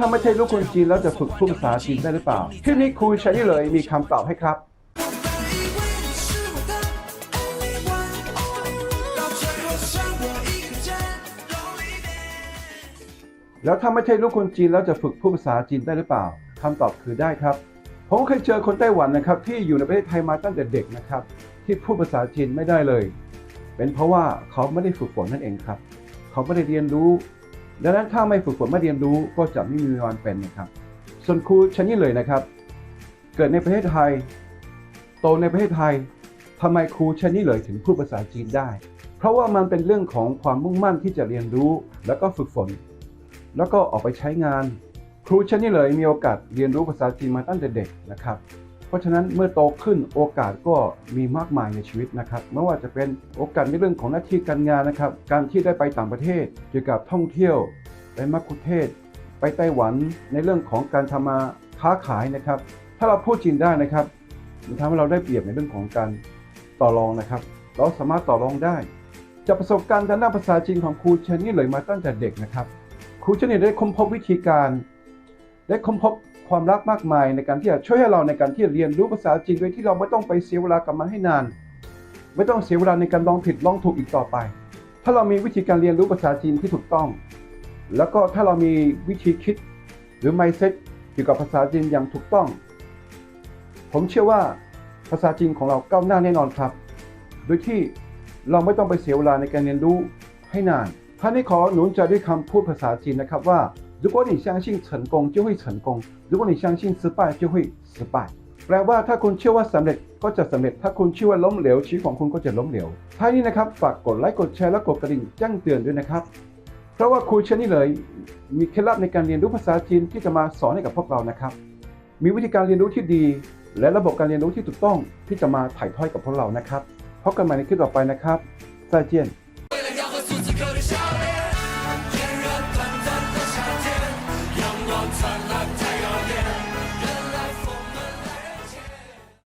ถ้าไม่ใช่ลูกคนจีนแล้วจะฝึกพูดภาษาจีนได้หรือเปล่าคลิปนี้คุยช้เลยมีคำตอบให้ครับ แล้วถ้าไม่ใช่ลูกคนจีนแล้วจะฝึกพูดภาษาจีนได้หรือเปล่าคำตอบคือได้ครับ ผมเคยเจอคนไต้หวันนะครับ ที่อยู่ในประเทศไทยมาตั้งแต่เด็กนะครับ ที่พูดภาษาจีนไม่ได้เลย เป็นเพราะว่าเขาไม่ได้ฝึกฝนนั่นเองครับ เขาไม่ได้เรียนรู้ ดังนั้นถ้าไม่ฝึกฝนไม่เรียนรู้ก็จะไม่มีวันเป็นนะครับ ส่วนครูชนนี่เลยนะครับ เกิดในประเทศไทย โตในประเทศไทยทำไมครูชนนี่เลยถึงพูดภาษาจีนได้ เพราะว่ามันเป็นเรื่องของความมุ่งมั่นที่จะเรียนรู้แล้วก็ฝึกฝน แล้วก็ออกไปใช้งาน ครูชนนี่เลยมีโอกาสเรียนรู้ภาษาจีนมาตั้งแต่เด็กนะครับ เพราะฉะนั้นเมื่อโตขึ้นโอกาสก็มีมากมายในชีวิตนะครับไม่ว่าจะเป็นโอกาสในเรื่องของหน้าที่การงานนะครับ การที่ได้ไปต่างประเทศเกี่ยวกับท่องเที่ยวไปมักคุเทศ ไปไต้หวันในเรื่องของการทำมาค้าขายนะครับ ถ้าเราพูดจีนได้นะครับมันทำให้เราได้เปรียบในเรื่องของการต่อรองนะครับ เราสามารถต่อรองได้ จากประสบการณ์ทางด้านภาษาจีนของครูเชนนี่เลยมาตั้งแต่เด็กนะครับครูเชนนี่ได้ค้นพบวิธีการ ได้ค้นพบ ความรักมากมายในการที่จะช่วยให้เราในการที่จะเรียนรู้ภาษาจีนโดยที่เราไม่ต้องไปเสียเวลากับมันให้นาน ไม่ต้องเสียเวลาในการลองผิดลองถูกอีกต่อไป ถ้าเรามีวิธีการเรียนรู้ภาษาจีนที่ถูกต้อง แล้วก็ถ้าเรามีวิธีคิดหรือ mindset เกี่ยวกับภาษาจีนอย่างถูกต้อง ผมเชื่อว่าภาษาจีนของเราก้าวหน้าแน่นอนครับ โดยที่เราไม่ต้องไปเสียเวลาในการเรียนรู้ให้นานท่านนี้ขอหนุนใจด้วยคำพูดภาษาจีนนะครับว่า 如果你相信成功就会成功如果你相信失败就会失败แปลว่าถ้าคุณเชื่อว่าสำเร็จก็จะสำเร็จ ถ้าคุณเชื่อว่าล้มเหลวชีวิตของคุณก็จะล้มเหลวท้ายนี้นะครับฝากกดไลค์กดแชร์และกดกระดิ่งแจ้งเตือนด้วยนะครับ เพราะว่าครูเชนนี่เลย มีเคล็ดลับในการเรียนรู้ภาษาจีนที่จะมาสอนให้กับพวกเรานะครับ มีวิธีการเรียนรู้ที่ดี และระบบการเรียนรู้ที่ถูกต้องที่จะมาถ่ายทอดกับพวกเรานะครับพบกันใหม่ในคลิปต่อไปนะครับ再见